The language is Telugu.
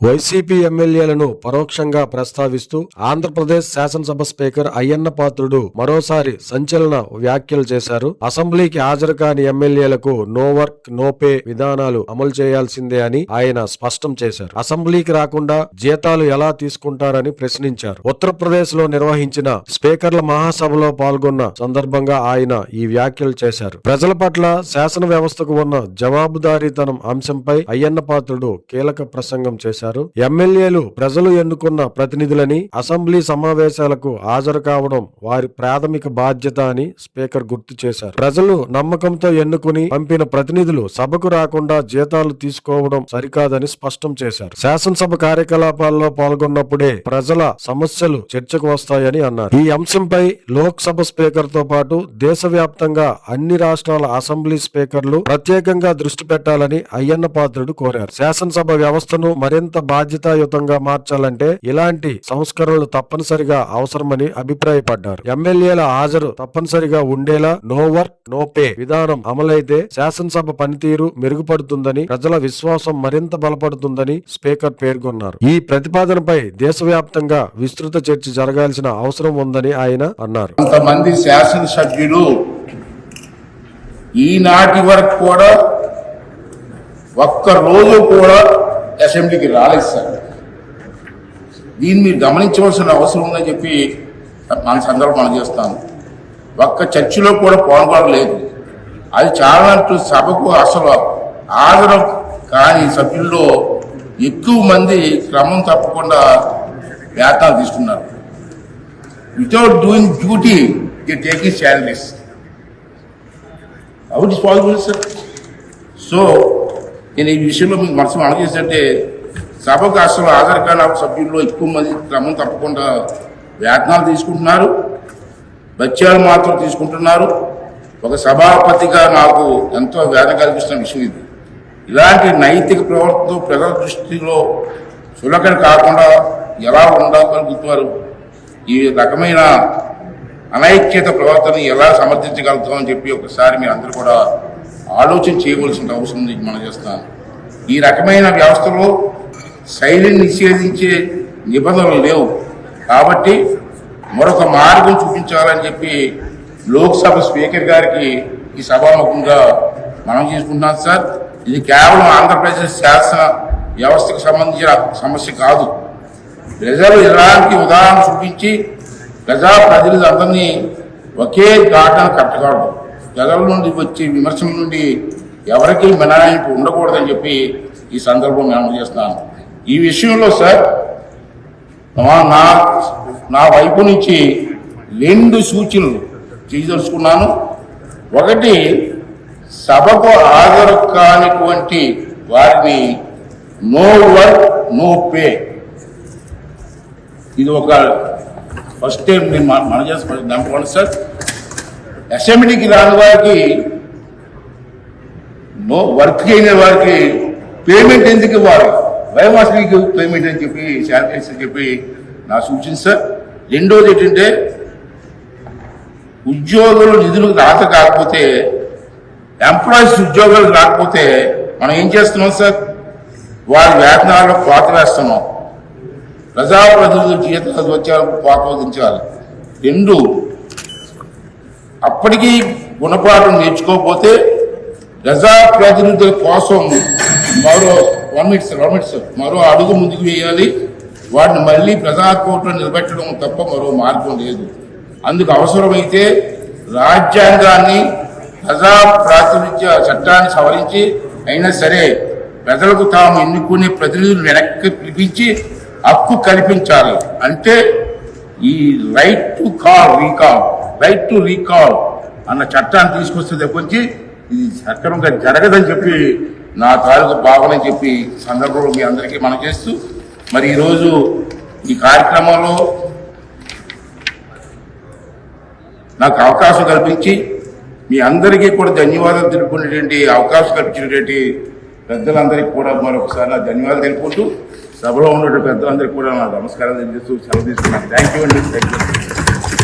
వైసీపీ ఎమ్మెల్యేలను పరోక్షంగా ప్రస్తావిస్తూ ఆంధ్రప్రదేశ్ శాసనసభ స్పీకర్ అయ్యన్న పాత్రుడు మరోసారి సంచలన వ్యాఖ్యలు చేశారు. అసెంబ్లీకి హాజరు కాని ఎమ్మెల్యేలకు నో వర్క్ నో పే విధానాలు అమలు చేయాల్సిందే అని ఆయన స్పష్టం చేశారు. అసెంబ్లీకి రాకుండా జీతాలు ఎలా తీసుకుంటారని ప్రశ్నించారు. ఉత్తరప్రదేశ్లో నిర్వహించిన స్పీకర్ల మహాసభలో పాల్గొన్న సందర్భంగా ఆయన ఈ వ్యాఖ్యలు చేశారు. ప్రజల పట్ల శాసన వ్యవస్థకు ఉన్న జవాబుదారీతనం అంశంపై అయ్యన్న పాత్రుడు కీలక ప్రసంగం చేశారు. ఎమ్మెల్యేలు ప్రజలు ఎన్నుకున్న ప్రతినిధులని అసెంబ్లీ సమావేశాలకు హాజరు కావడం వారి ప్రాథమిక బాధ్యత అని స్పీకర్ గుర్తు చేశారు. ప్రజలు నమ్మకంతో ఎన్నుకుని పంపిన ప్రతినిధులు సభకు రాకుండా జీతాలు తీసుకోవడం సరికాదని స్పష్టం చేశారు. శాసనసభ కార్యకలాపాల్లో పాల్గొన్నప్పుడే ప్రజల సమస్యలు చర్చకు వస్తాయని అన్నారు. ఈ అంశంపై లోక్సభ స్పీకర్తో పాటు దేశవ్యాప్తంగా అన్ని రాష్ట్రాల అసెంబ్లీ స్పీకర్లు ప్రత్యేకంగా దృష్టి పెట్టాలని అయ్యన్న పాత్రుడు కోరారు. శాసనసభ వ్యవస్థను మరింత బాధ్యతాయుతంగా మార్చాలంటే ఇలాంటి సంస్కరణలు తప్పనిసరిగా అవసరమని అభిప్రాయపడ్డారు. ఎమ్మెల్యేల హాజరు తప్పనిసరిగా ఉండేలా నో వర్క్ నో పే విధానం అమలైతే శాసనసభ పనితీరు మెరుగుపడుతుందని ప్రజల విశ్వాసం మరింత బలపడుతుందని స్పీకర్ పేర్కొన్నారు. ఈ ప్రతిపాదనపై దేశవ్యాప్తంగా విస్తృత చర్చ జరగాల్సిన అవసరం ఉందని ఆయన అన్నారు. కొంతమంది శాసనసభ్యులు ఈనాటి వరకు కూడా ఒక్క రోజు కూడా అసెంబ్లీకి రాలేదు సార్. దీన్ని మీరు గమనించవలసిన అవసరం ఉందని చెప్పి మన సందర్భం మనం చేస్తాను ఒక్క చర్చిలో కూడా పాల్గొనలేదు అది చాలాంటూ సభకు అసలు ఆదరం కాని సభ్యుల్లో ఎక్కువ మంది క్రమం తప్పకుండా వేతనాలు తీసుకున్నారు. Without doing duty the taking salaries out is possible sir so నేను ఈ విషయంలో మీకు మనసు అణచేసంటే సభకు అసలు హాజరు సభ్యుల్లో ఎక్కువ మంది క్రమం తప్పకుండా వేతనాలు తీసుకుంటున్నారు బత్యాలు మాత్రం తీసుకుంటున్నారు. ఒక సభాపతిగా నాకు ఎంతో వేదన కల్పిస్తున్న విషయం ఇది. ఇలాంటి నైతిక ప్రవర్తనతో ప్రజల దృష్టిలో చులకన కాకుండా ఎలా ఉండగలుగుతున్నారు ఈ రకమైన అనైక్యత ప్రవర్తన ఎలా సమర్థించగలుగుతామని చెప్పి ఒకసారి మీరు అందరూ కూడా ఆలోచన చేయవలసిన అవసరం ఉంది మనం చేస్తాను. ఈ రకమైన వ్యవస్థలో శైలిని నిషేధించే నిబంధనలు లేవు. కాబట్టి మరొక మార్గం చూపించాలని చెప్పి లోక్సభ స్పీకర్ గారికి ఈ సభాముఖంగా మనం చేసుకుంటున్నాం సార్. ఇది కేవలం ఆంధ్రప్రదేశ్ శాసన వ్యవస్థకు సంబంధించిన సమస్య కాదు. ప్రజలు ఇలాంటి ఉదాహరణ చూపించి ప్రజాప్రతినిధులందరినీ ఒకే ఘాటన కట్టగలరు ప్రజల నుండి వచ్చే విమర్శల నుండి ఎవరికి మినహాయింపు ఉండకూడదని చెప్పి ఈ సందర్భం నేను చేస్తున్నాను. ఈ విషయంలో సార్ నా- నా నా వైపు నుంచి రెండు సూచనలు చేయదలుచుకున్నాను. ఒకటి సభకు హాజరు కానిటువంటి వారిని నో వర్క్ నో పే ఇది ఒక ఫస్ట్ టైం నేను మన మన చేసి నెంబర్ వన్ సార్. అసెంబ్లీకి రాని వారికి నో వర్క్ చేయని వారికి పేమెంట్ ఎందుకు ఇవ్వాలి? వైమాసికి పేమెంట్ అని చెప్పి శాలరీస్ అని చెప్పి నా సూచన సార్. రెండోది ఏంటంటే ఉద్యోగులు నిధులు రాత కాకపోతే ఎంప్లాయీస్ ఉద్యోగాలు రాకపోతే మనం ఏం చేస్తున్నాం సార్? వారి వేతనాల్లో కోత వేస్తున్నాం. ప్రజాప్రతినిధులు జీతాలు వచ్చారు వదించాలి రెండు అప్పటికీ గుణపాఠం నేర్చుకోకపోతే ప్రజా ప్రతినిధుల కోసం మరో వన్ మినిట్స్ వన్ మినిట్స్ మరో అడుగు ముందుకు వేయాలి. వాటిని మళ్ళీ ప్రజా కోర్టులో నిలబెట్టడం తప్ప మరో మార్గం లేదు. అందుకు అవసరమైతే రాజ్యాంగాన్ని ప్రజా ప్రాతినిధ్య చట్టాన్ని సవరించి అయినా సరే ప్రజలకు తాము ఎన్నుకునే ప్రతినిధులు వెనక్కి పిలిపించి హక్కు కల్పించాలి. అంటే ఈ right to call recall. Right to recall అన్న చట్టాన్ని తీసుకొస్తే తప్పించి ఇది సక్రమంగా జరగదని చెప్పి నా తాలూకు భావన అని చెప్పి సందర్భంలో మీ అందరికీ మనం చేస్తూ మరి ఈరోజు ఈ కార్యక్రమంలో నాకు అవకాశం కల్పించి మీ అందరికీ కూడా ధన్యవాదాలు తెలుపుకునేటువంటి అవకాశం కల్పించినటువంటి పెద్దలందరికీ కూడా మరొకసారి నా ధన్యవాదాలు తెలుపుకుంటూ సభలో ఉన్నటువంటి పెద్దలందరికీ కూడా నా నమస్కారాలు తెలియజేస్తూ సెలవు తీసుకున్నాను థ్యాంక్ యూ అండి థ్యాంక్ యూ